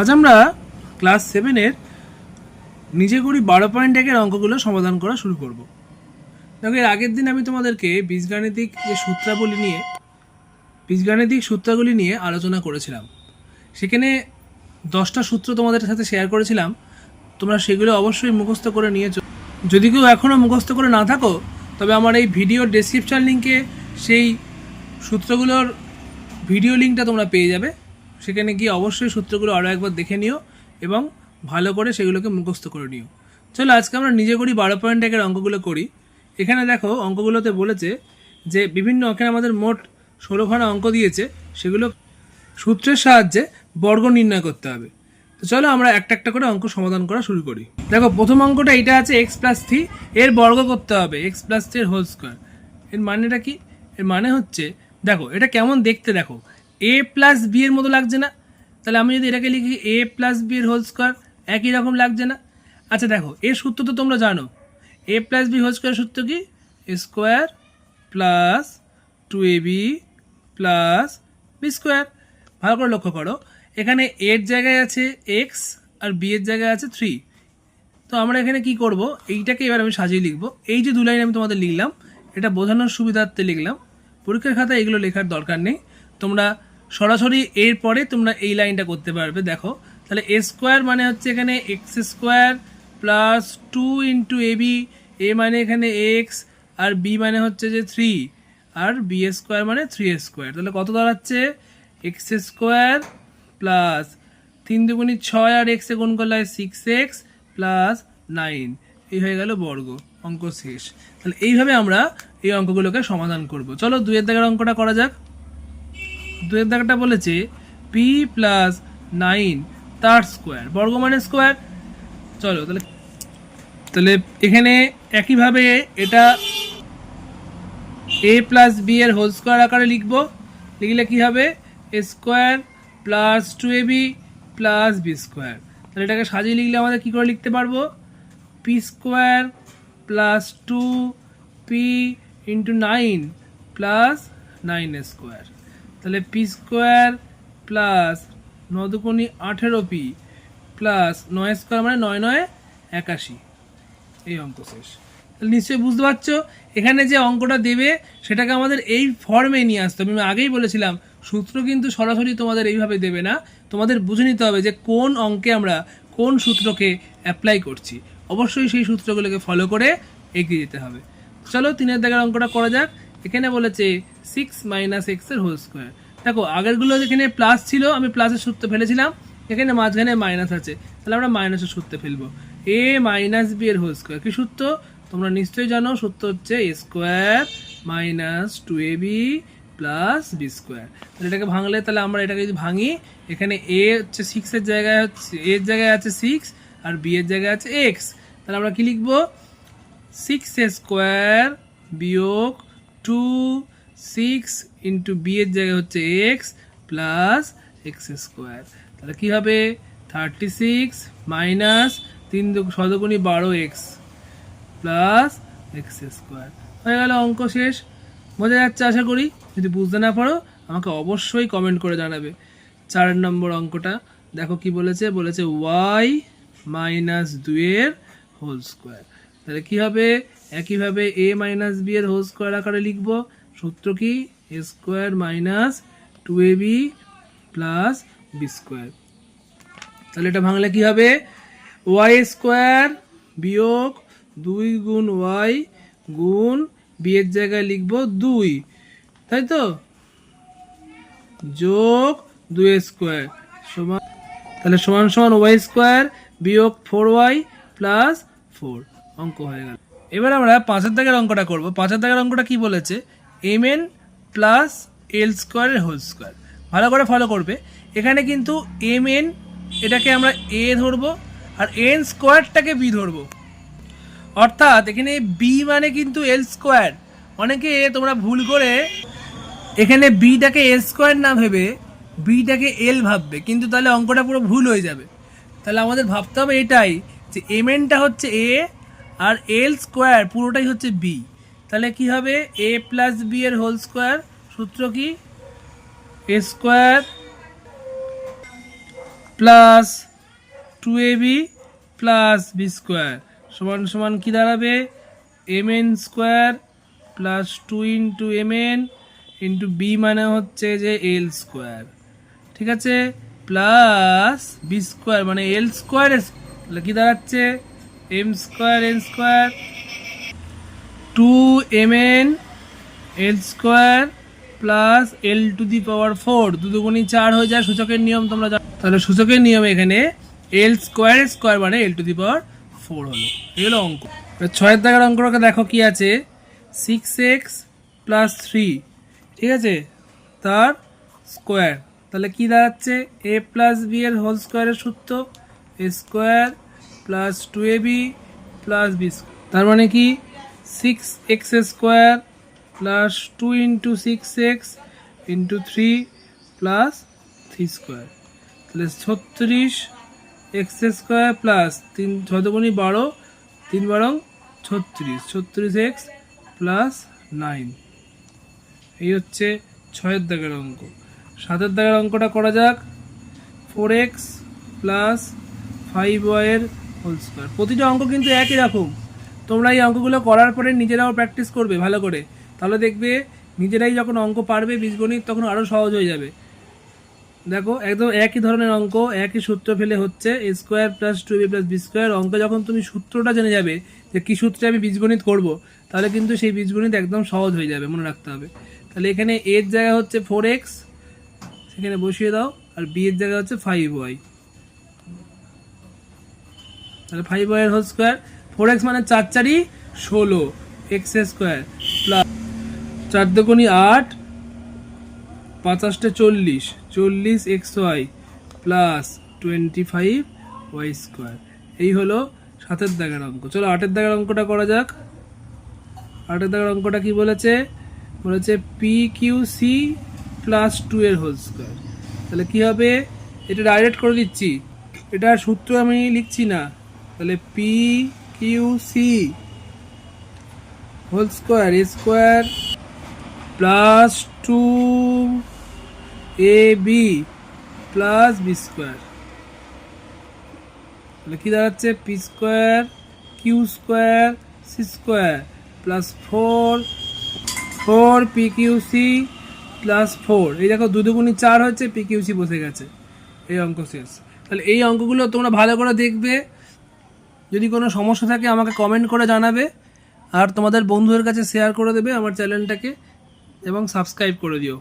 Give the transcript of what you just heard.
আজ আমরা ক্লাস সেভেনের নিজে করি বারো পয়েন্ট একের অঙ্কগুলো সমাধান করা শুরু করব। দেখো, এর আগের দিন আমি তোমাদেরকে বীজগাণিতিক যে সূত্রাবলী নিয়ে, বীজগাণিতিক সূত্রাগুলি নিয়ে আলোচনা করেছিলাম। সেখানে দশটা সূত্র তোমাদের সাথে শেয়ার করেছিলাম। তোমরা সেগুলো অবশ্যই মুখস্থ করে নিয়েছো। যদি কেউ এখনও মুখস্থ করে না থাকো, তবে আমার এই ভিডিওর ডেসক্রিপশান লিঙ্কে সেই সূত্রগুলোর ভিডিও লিঙ্কটা তোমরা পেয়ে যাবে। সেখানে গিয়ে অবশ্যই সূত্রগুলো আরও একবার দেখে নিও এবং ভালো করে সেগুলোকে মুখস্থ করে নিও। চলো আজকে আমরা নিজে করি বারো পয়েন্ট একের অঙ্কগুলো করি। এখানে দেখো অঙ্কগুলোতে বলেছে যে বিভিন্ন এখানে আমাদের মোট ষোলোখানা অঙ্ক দিয়েছে, সেগুলো সূত্রের সাহায্যে বর্গ নির্ণয় করতে হবে। তো চলো আমরা একটা একটা করে অঙ্ক সমাধান করা শুরু করি। দেখো প্রথম অঙ্কটা এটা আছে এক্স প্লাস থ্রি এর বর্গ করতে হবে এক্স প্লাস থ্রি এর হোল স্কোয়ার এর মানেটা কি? এর মানে হচ্ছে, দেখো এটা কেমন দেখতে দেখো। এ প্লাস বি এর মতো লাগছে না। তাহলে আমি যদি এটাকে লিখি এ প্লাস বি এর হোল স্কোয়ার একই রকম লাগছে না। আচ্ছা দেখো, এর সূত্র তো তোমরা জানো। A plus b whole square সূত্র কি? Square plus two a b plus b square ভালো করে লক্ষ্য করো। এখানে এর জায়গায় আছে এক্স আর বি এর জায়গায় আছে থ্রি তো আমরা এখানে কি করব? এইটাকে এবার আমি সাজিয়ে লিখব। এই যে দু লাইন আমি তোমাদের লিখলাম, এটা বোঝানোর সুবিধার্থে লিখলাম। পরীক্ষার খাতায় এগুলো লেখার দরকার নেই। তোমরা সরাসরি এর পরে তোমরা এই লাইনটা করতে পারবে, দেখো। তাহলে এ স্কোয়ার মানে হচ্ছে এখানে x square plus two into a b a মানে এখানে এক্স আর বি মানে হচ্ছে যে থ্রি আর বি স্কোয়ার মানে থ্রি স্কোয়ার। তাহলে কত দাঁড়াচ্ছে? এক্স স্কোয়ার প্লাস তিন দুগুণি ছয় আর এক্সে গুণ করলে হয় সিক্স এক্স প্লাস নাইন এই হয়ে গেল বর্গ, অঙ্ক শেষ। তাহলে এইভাবে আমরা এই অঙ্কগুলোকে সমাধান করব। চলো দুয়ের দাগের অঙ্কটা করা যাক। দুয়ের দাগটা বলেছে পি প্লাস নাইন তার স্কোয়ার বর্গ মানে স্কোয়ার চলো, তাহলে তাহলে এখানে একইভাবে এটা এ প্লাস বি এর হোল স্কোয়ার আকারে লিখব। লিখলে কি হবে? A square plus two a b plus b square তাহলে এটাকে সাজিয়ে লিখলে আমাদের কী করে লিখতে পারব? P square plus two p into nine plus nine square তাহলে পি স্কোয়ার প্লাস নদুকোনি আঠেরো পি প্লাস নয় স্কোয়ার মানে নয় নয় একাশি। এই অঙ্ক শেষ। তাহলে নিশ্চয়ই বুঝতে পারছ? এখানে যে অঙ্কটা দেবে, সেটাকে আমাদের এই ফর্মে নিয়ে আসতে হবে। আমি আগেই বলেছিলাম, সূত্র কিন্তু সরাসরি তোমাদের এইভাবে দেবে না। তোমাদের বুঝে নিতে হবে যে কোন অঙ্কে আমরা কোন সূত্রকে অ্যাপ্লাই করছি। অবশ্যই সেই সূত্রগুলোকে ফলো করে এগিয়ে যেতে হবে। চলো তিনের দাগের অঙ্কটা করা যাক। এখানে বলেছে সিক্স মাইনাস এক্সের হোল স্কোয়ার দেখো, আগেরগুলো যেখানে প্লাস ছিল, আমি প্লাসের সূত্র ফেলেছিলাম, এখানে মাঝখানে মাইনাস আছে। তাহলে আমরা মাইনাসের সূত্রে ফেলব। এ মাইনাস বি এর হোল স্কোয়ার কি সূত্র? তোমরা নিশ্চয়ই জানো, সূত্র হচ্ছে a square minus two a b plus b square তাহলে এটাকে ভাঙলে তাহলে আমরা এটাকে যদি ভাঙি, এখানে এ হচ্ছে সিক্সের জায়গায় হচ্ছে এর জায়গায় আছে সিক্স আর বি এর জায়গায় আছে এক্স তাহলে আমরা কি লিখব? সিক্স এ স্কোয়ার বিয়োগ টু সিক্স ইন্টু বি এর জায়গায় হচ্ছে এক্স প্লাস এক্স স্কোয়ার তাহলে কী হবে? থার্টি সিক্স মাইনাস তিন শতগুণি বারো এক্স প্লাস এক্স স্কোয়ার হয়ে গেল অঙ্ক শেষ। বোঝা যাচ্ছে আশা করি। যদি বুঝতে না পারো, আমাকে অবশ্যই কমেন্ট করে জানাবে। চার নম্বর অঙ্কটা। দেখো কি বলেছে? বলেছে ওয়াই মাইনাস দুয়ের হোল স্কোয়ার তাহলে কি হবে? একইভাবে এ মাইনাস বি এর হোল স্কোয়ার আকারে লিখব। সূত্র কি? A square minus two a b plus b square তাহলে এটা ভাঙলে কি হবে? ওয়াই স্কোয়ার বিয়োগ দুই গুণ ওয়াই গুণ বি এর জায়গায় লিখব দুই। তাই তো? যোগ দুই স্কোয়ার সমান তাহলে সমান সমান ওয়াই স্কোয়ার বিয়োগ ফোর ওয়াই প্লাস ফোর অঙ্ক হয়ে গেল। এবার আমরা পাঁচের দাগের অঙ্কটা করব। পাঁচের দাগের অঙ্কটা কি বলেছে? এম এন প্লাস এল স্কোয়ারের হোল স্কোয়ার ভালো করে ফলো করবে। এখানে কিন্তু এম এন এটাকে আমরা এ ধরবো আর এন স্কোয়ারটাকে বি ধরবো। অর্থাৎ এখানে বি মানে কিন্তু এল স্কোয়ার অনেকে তোমরা ভুল করে এখানে বিটাকে এল স্কোয়ার না ভেবে বিটাকে এল ভাববে। কিন্তু তাহলে অঙ্কটা পুরো ভুল হয়ে যাবে। তাহলে আমাদের ভাবতে হবে এটাই যে এম এনটা হচ্ছে এ আর এল স্কোয়ার পুরোটাই হচ্ছে বি তাহলে কি হবে? এ প্লাস বি এর হোল স্কোয়ার সূত্র কি? A square plus two a b plus b square সমান সমান কী দাঁড়াবে? M n square plus two into m n into b মানে হচ্ছে যে এল স্কোয়ার ঠিক আছে? প্লাস বি স্কোয়ার মানে এল স্কোয়ার তাহলে কী দাঁড়াচ্ছে? M square n square two m n l square plus l to the power four দু দুগুণি চার হয়ে যায় সূচকের নিয়ম, তোমরা তাহলে সূচকের নিয়ম এখানে এল স্কোয়ার স্কোয়ার মানে এল টু দি পাওয়ার ফোর হলো। এই হলো অঙ্ক। ছয়ের দাগের অঙ্কটাকে দেখো কি আছে। সিক্স এক্স প্লাস থ্রি ঠিক আছে? তার স্কোয়ার তাহলে কি দাঁড়াচ্ছে? এ প্লাস বি এর হোল স্কোয়ারের সূত্র a square plus two a b plus b তার মানে কি? Six x square plus two into six x into three plus three square তাহলে ছত্রিশ এক্স স্কোয়ার প্লাস তিন ছদগুণি বারো, তিন বারং ছত্রিশ ছত্রিশ এক্স প্লাস নাইন এই হচ্ছে ছয়ের দাগের অঙ্ক। সাতের দাগের অঙ্কটা করা যাক। ফোর এক্স প্লাস ফাইভ ওয়াইয়ের হোল স্কোয়ার প্রতিটা অঙ্ক কিন্তু একই রকম। তোমরা এই অঙ্কগুলো করার পরে নিজেরাও প্র্যাকটিস করবে ভালো করে। তাহলে দেখবে নিজেরাই যখন অঙ্ক পারবে, বীজগণিত তখন আরও সহজ হয়ে যাবে। দেখো, একদম একই ধরনের অঙ্ক, একই সূত্র ফেলে হচ্ছে a square plus two b plus b square অঙ্ক যখন তুমি সূত্রটা জেনে যাবে যে কী সূত্রে আমি বীজগণিত করব, তাহলে কিন্তু সেই বীজগণিত একদম সহজ হয়ে যাবে, মনে রাখতে হবে। তাহলে এখানে এর জায়গা হচ্ছে ফোর এক্স সেখানে বসিয়ে দাও, আর বি এর জায়গা হচ্ছে ফাইভ ওয়াই তাহলে five y whole square four x মানে চার চারই ষোলো এক্স স্কোয়ার প্লাস চার দুগুণি আট পাঁচাশটা চল্লিশ চল্লিশ x y plus twenty five y square এই হলো সাতের দাগের অঙ্ক। চলো আটের দাগের অঙ্কটা করা যাক। আটের দাগের অঙ্কটা কি বলেছে? বলেছে p q c plus two এর হোল স্কোয়ার তাহলে কী হবে? এটা ডাইরেক্ট করে দিচ্ছি। এটার সূত্র আমি লিখছি না। তাহলে p q c whole square square plus two a b plus b square তাহলে কি দাঁড়াচ্ছে? P square q square c square plus four four p q c plus four এই দেখো দু দুগুণি চার হচ্ছে পি কিউ সি বসে গেছে। এই অঙ্ক শেষ। তাহলে এই অঙ্কগুলো তোমরা ভালো করে দেখবে। যদি কোনো সমস্যা থাকে আমাকে কমেন্ট করে জানাবে আর তোমাদের বন্ধুদের কাছে শেয়ার করে দেবে আমার চ্যানেলটাকে এবং সাবস্ক্রাইব করে দিও।